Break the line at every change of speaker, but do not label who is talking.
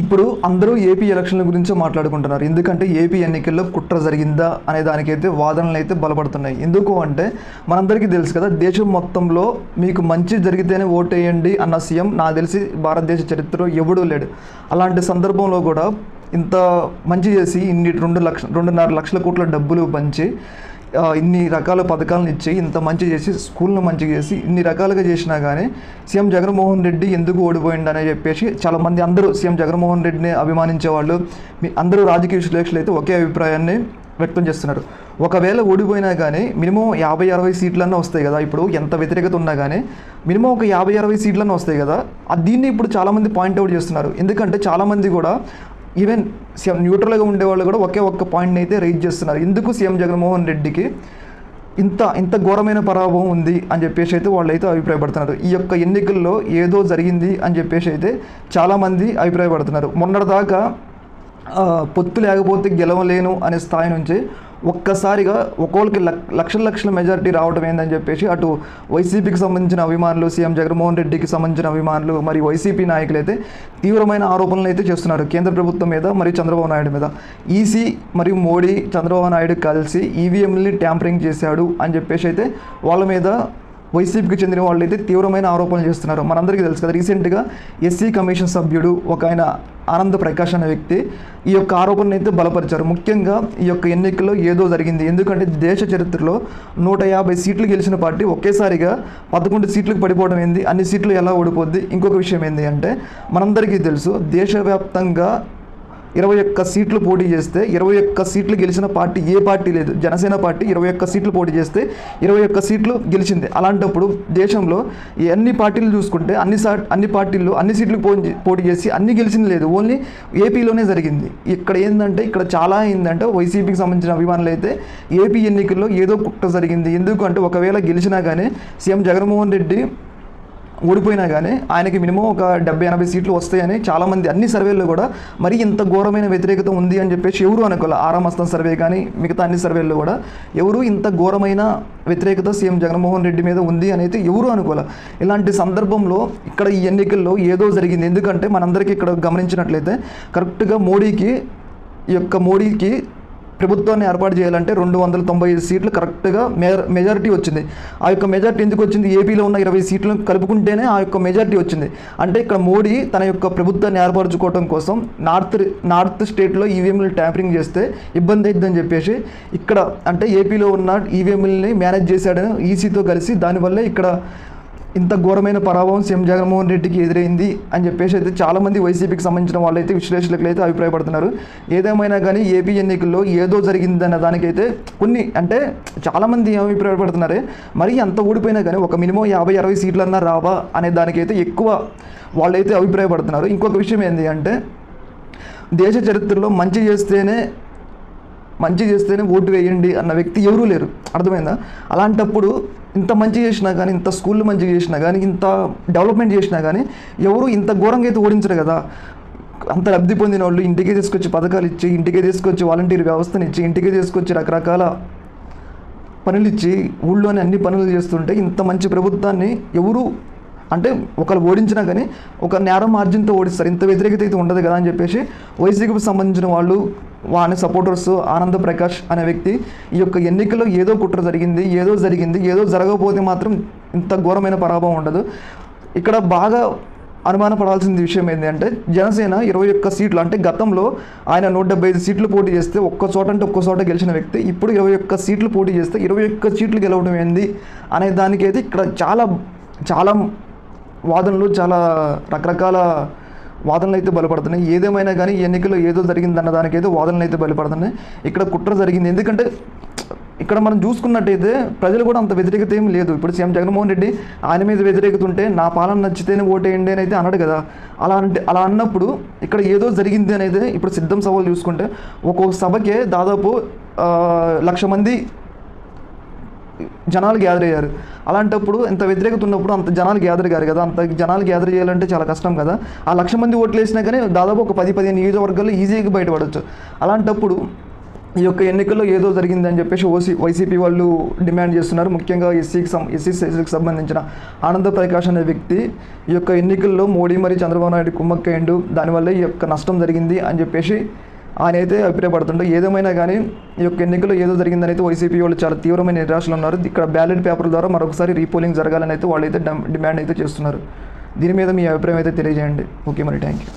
ఇప్పుడు అందరూ ఏపీ ఎలక్షన్ల గురించి మాట్లాడుకుంటున్నారు. ఎందుకంటే ఏపీ ఎన్నికల్లో కుట్ర జరిగిందా అనే దానికైతే వాదనలు అయితే బలపడుతున్నాయి. ఎందుకు అంటే మనందరికీ తెలుసు కదా దేశం మొత్తంలో మీకు మంచి జరిగితేనే ఓటేయండి అన్న సీఎం నాకు తెలిసి భారతదేశ చరిత్రలో ఎవడూ లేడు. అలాంటి సందర్భంలో కూడా ఇంత మంచి చేసి ఇన్ని రెండు లక్ష రెండున్నర లక్షల కోట్ల డబ్బులు పంచి ఇన్ని రకాల పథకాలను ఇచ్చి ఇంత మంచి చేసి స్కూల్ను మంచి చేసి ఇన్ని రకాలుగా చేసినా కానీ సీఎం జగన్మోహన్ రెడ్డి ఎందుకు ఓడిపోయింది అని చెప్పేసి చాలామంది అందరూ సీఎం జగన్మోహన్ రెడ్డిని అభిమానించే వాళ్ళు మీ అందరూ రాజకీయ విశ్లేషకులు అయితే ఒకే అభిప్రాయాన్ని వ్యక్తం చేస్తున్నారు. ఒకవేళ ఓడిపోయినా కానీ మినిమం యాభై అరవై సీట్లన్నా వస్తాయి కదా ఇప్పుడు ఎంత వ్యతిరేకత ఉన్నా కానీ మినిమం ఒక యాభై అరవై సీట్లన్నా వస్తాయి కదా ఆ దీన్ని ఇప్పుడు చాలామంది పాయింట్అవుట్ చేస్తున్నారు. ఎందుకంటే చాలామంది కూడా ఈవెన్ సీఎం న్యూట్రల్గా ఉండేవాళ్ళు కూడా ఒకే ఒక్క పాయింట్ని అయితే రైజ్ చేస్తున్నారు. ఎందుకు సీఎం జగన్మోహన్ రెడ్డికి ఇంత ఇంత ఘోరమైన పరాభవం ఉంది అని చెప్పేసి అయితే వాళ్ళు అయితే అభిప్రాయపడుతున్నారు. ఈ యొక్క ఎన్నికల్లో ఏదో జరిగింది అని చెప్పేసి అయితే చాలామంది అభిప్రాయపడుతున్నారు. మొన్నటిదాకా పొత్తు లేకపోతే గెలవలేను అనే స్థాయి నుంచి ఒక్కసారిగా ఒక్కోళ్ళకి లక్షల లక్షల మెజారిటీ రావడం ఏందని చెప్పేసి అటు వైసీపీకి సంబంధించిన అభిమానులు సీఎం జగన్మోహన్ రెడ్డికి సంబంధించిన అభిమానులు మరి వైసీపీ నాయకులు అయితే తీవ్రమైన ఆరోపణలు అయితే చేస్తున్నారు. కేంద్ర ప్రభుత్వం మీద మరియు చంద్రబాబు నాయుడు మీద. ఈసీ మరియు మోడీ చంద్రబాబు నాయుడు కలిసి ఈవీఎంని ట్యాంపరింగ్ చేశాడు అని చెప్పేసి అయితే వాళ్ళ మీద వైసీపీకి చెందిన వాళ్ళు అయితే తీవ్రమైన ఆరోపణలు చేస్తున్నారు. మనందరికీ తెలుసు కదా రీసెంట్గా ఎస్సీ కమిషన్ సభ్యుడు ఒక ఆయన ఆనంద్ ప్రకాష్ అనే వ్యక్తి ఈ యొక్క ఆరోపణను అయితే బలపరిచారు. ముఖ్యంగా ఈ యొక్క ఎన్నికల్లో ఏదో జరిగింది. ఎందుకంటే దేశ చరిత్రలో నూట యాభై సీట్లు గెలిచిన పార్టీ ఒకేసారిగా పదకొండు సీట్లకు పడిపోవడం ఏంది? అన్ని సీట్లు ఎలా ఓడిపోద్ది? ఇంకొక విషయం ఏంది అంటే మనందరికీ తెలుసు దేశవ్యాప్తంగా ఇరవై ఒక్క సీట్లు పోటీ చేస్తే ఇరవై ఒక్క సీట్లు గెలిచిన పార్టీ ఏ పార్టీ లేదు. జనసేన పార్టీ ఇరవై ఒక్క సీట్లు పోటీ చేస్తే ఇరవై ఒక్క సీట్లు గెలిచింది. అలాంటప్పుడు దేశంలో ఈ అన్ని పార్టీలు చూసుకుంటే అన్ని సా అన్ని పార్టీలు అన్ని సీట్లు పోటీ పోటీ చేసి అన్ని గెలిచింది లేదు. ఓన్లీ ఏపీలోనే జరిగింది. ఇక్కడ ఏంటంటే ఇక్కడ చాలా ఏంటంటే వైసీపీకి సంబంధించిన అభిమానులు అయితే ఏపీ ఎన్నికల్లో ఏదో కుట్ర జరిగింది. ఎందుకంటే ఒకవేళ గెలిచినా కానీ సీఎం జగన్మోహన్ రెడ్డి ఓడిపోయినా కానీ ఆయనకి మినిమం ఒక డెబ్బై ఎనభై సీట్లు వస్తాయని చాలామంది అన్ని సర్వేల్లో కూడా మరి ఇంత ఘోరమైన వ్యతిరేకత ఉంది అని చెప్పేసి ఎవరు అనుకోవాలి ఆరామస్తం సర్వే కానీ మిగతా అన్ని సర్వేల్లో కూడా ఎవరు ఇంత ఘోరమైన వ్యతిరేకత సీఎం జగన్మోహన్ రెడ్డి మీద ఉంది అనేది ఎవరు అనుకోవాలి ఇలాంటి సందర్భంలో ఇక్కడ ఈ ఎన్నికల్లో ఏదో జరిగింది. ఎందుకంటే మనందరికీ ఇక్కడ గమనించినట్లయితే కరెక్ట్గా మోడీకి ఈ యొక్క మోడీకి ప్రభుత్వాన్ని ఏర్పాటు చేయాలంటే రెండు వందల తొంభై ఐదు సీట్లు కరెక్ట్గా మెజారిటీ వచ్చింది. ఆ యొక్క మెజారిటీ ఎందుకు వచ్చింది? ఏపీలో ఉన్న ఇరవై సీట్లను కలుపుకుంటేనే ఆ యొక్క మెజారిటీ వచ్చింది. అంటే ఇక్కడ మోడీ తన యొక్క ప్రభుత్వాన్ని ఏర్పరచుకోవడం కోసం నార్త్ నార్త్ స్టేట్లో ఈవీఎంలు ట్యాంపరింగ్ చేస్తే ఇబ్బంది అవుతుందని చెప్పేసి ఇక్కడ అంటే ఏపీలో ఉన్న ఈవీఎంలని మేనేజ్ చేశాడని ఈసీతో కలిసి దానివల్లే ఇక్కడ ఇంత ఘోరమైన పరాభవం సీఎం జగన్మోహన్ రెడ్డికి ఎదురైంది అని చెప్పేసి అయితే చాలామంది వైసీపీకి సంబంధించిన వాళ్ళైతే విశ్లేషకులు అయితే అభిప్రాయపడుతున్నారు. ఏదేమైనా కానీ ఏపీ ఎన్నికల్లో ఏదో జరిగిందన్న దానికైతే కొన్ని అంటే చాలామంది ఏం అభిప్రాయపడుతున్నారే. మరి అంత ఓడిపోయినా కానీ ఒక మినిమం యాభై అరవై సీట్లన్నా రావా అనే దానికైతే ఎక్కువ వాళ్ళైతే అభిప్రాయపడుతున్నారు. ఇంకొక విషయం ఏంటి అంటే దేశ చరిత్రలో మంచి చేస్తేనే మంచి చేస్తేనే ఓటు వేయండి అన్న వ్యక్తి ఎవరూ లేరు. అర్థమైందా? అలాంటప్పుడు ఇంత మంచి చేసినా కానీ ఇంత స్కూళ్ళు మంచిగా చేసినా కానీ ఇంత డెవలప్మెంట్ చేసినా కానీ ఎవరు ఇంత ఘోరంగా అయితే ఓడించరు కదా. అంత లబ్ధి పొందిన వాళ్ళు ఇంటికే తీసుకొచ్చి పథకాలు ఇచ్చి ఇంటికే తీసుకొచ్చి వాలంటీర్ వ్యవస్థను ఇచ్చి ఇంటికే తీసుకొచ్చి రకరకాల పనులు ఇచ్చి ఊళ్ళోనే అన్ని పనులు చేస్తుంటే ఇంత మంచి ప్రభుత్వాన్ని ఎవరు అంటే ఒకరు ఓడించినా కానీ ఒక నేరం మార్జిన్తో ఓడిస్తారు. ఇంత వ్యతిరేకత అయితే ఉండదు కదా అని చెప్పేసి వైసీపీకి సంబంధించిన వాళ్ళు వాని సపోర్టర్స్ ఆనంద్ ప్రకాష్ అనే వ్యక్తి ఈ యొక్క ఎన్నికల్లో ఏదో కుట్ర జరిగింది ఏదో జరిగింది ఏదో జరగకపోతే మాత్రం ఇంత ఘోరమైన పరాభవం ఉండదు. ఇక్కడ బాగా అనుమానపడాల్సిన విషయం ఏంటి అంటే జనసేన ఇరవై ఒక్క సీట్లు అంటే గతంలో ఆయన నూట డెబ్బై ఐదు సీట్లు పోటీ చేస్తే ఒక్క చోట అంటే ఒక్క చోట గెలిచిన వ్యక్తి ఇప్పుడు ఇరవై ఒక్క సీట్లు పోటీ చేస్తే ఇరవై ఒక్క సీట్లు గెలవడం ఏంది అనే దానికైతే ఇక్కడ చాలా చాలా వాదనలు చాలా రకరకాల వాదనలు అయితే బలపడుతున్నాయి. ఏదేమైనా కానీ ఎన్నికల్లో ఏదో జరిగిందన్న దానికైతే వాదనలు అయితే బలపడుతున్నాయి. ఇక్కడ కుట్ర జరిగింది. ఎందుకంటే ఇక్కడ మనం చూసుకున్నట్టయితే ప్రజలు కూడా అంత వ్యతిరేకత ఏం లేదు. ఇప్పుడు సీఎం జగన్మోహన్ రెడ్డి ఆయన మీద వ్యతిరేకత ఉంటే నా పాలన నచ్చితేనే ఓటేయండి అని అయితే అన్నాడు కదా. అలా అంటే అలా అన్నప్పుడు ఇక్కడ ఏదో జరిగింది అనేది ఇప్పుడు సిద్ధం సభలు చూసుకుంటే ఒక్కొక్క సభకే దాదాపు లక్ష మంది జనాలు గ్యాదర్ అయ్యారు. అలాంటప్పుడు ఇంత వ్యతిరేకత ఉన్నప్పుడు అంత జనాలు గ్యాదర్ గారు కదా అంత జనాలు గ్యాదర్ చేయాలంటే చాలా కష్టం కదా. ఆ లక్ష మంది ఓట్లు వేసినా కానీ దాదాపు ఒక పది పదిహేను నియోజకవర్గాల్లో ఈజీగా బయటపడవచ్చు అలాంటప్పుడు ఈ యొక్క ఎన్నికల్లో ఏదో జరిగిందని చెప్పేసి ఓసీ వైసీపీ వాళ్ళు డిమాండ్ చేస్తున్నారు. ముఖ్యంగా ఎస్సీకి సం ఎస్సీ ఎస్సీకి సంబంధించిన ఆనంద ప్రకాష్ అనే వ్యక్తి ఈ యొక్క ఎన్నికల్లో మోడీ మరియు చంద్రబాబు నాయుడు కుమ్మక్కయ్యండు. దానివల్ల ఈ యొక్క నష్టం జరిగింది అని చెప్పేసి ఆయన అయితే అభిప్రాయపడుతుండే ఏదేమైనా కానీ ఈ యొక్క ఎన్నికలు ఏదో జరిగిందని అయితే వైసీపీ వాళ్ళు చాలా తీవ్రమైన నిరాశలు ఉన్నారు. ఇక్కడ బ్యాలెట్ పేపర్ ద్వారా మరొకసారి రీపోలింగ్ జరగాలని అయితే వాళ్ళు అయితే డిమాండ్ అయితే చేస్తున్నారు. దీని మీద మీ అభిప్రాయం అయితే తెలియజేయండి. ఓకే మరి థ్యాంక్ యూ.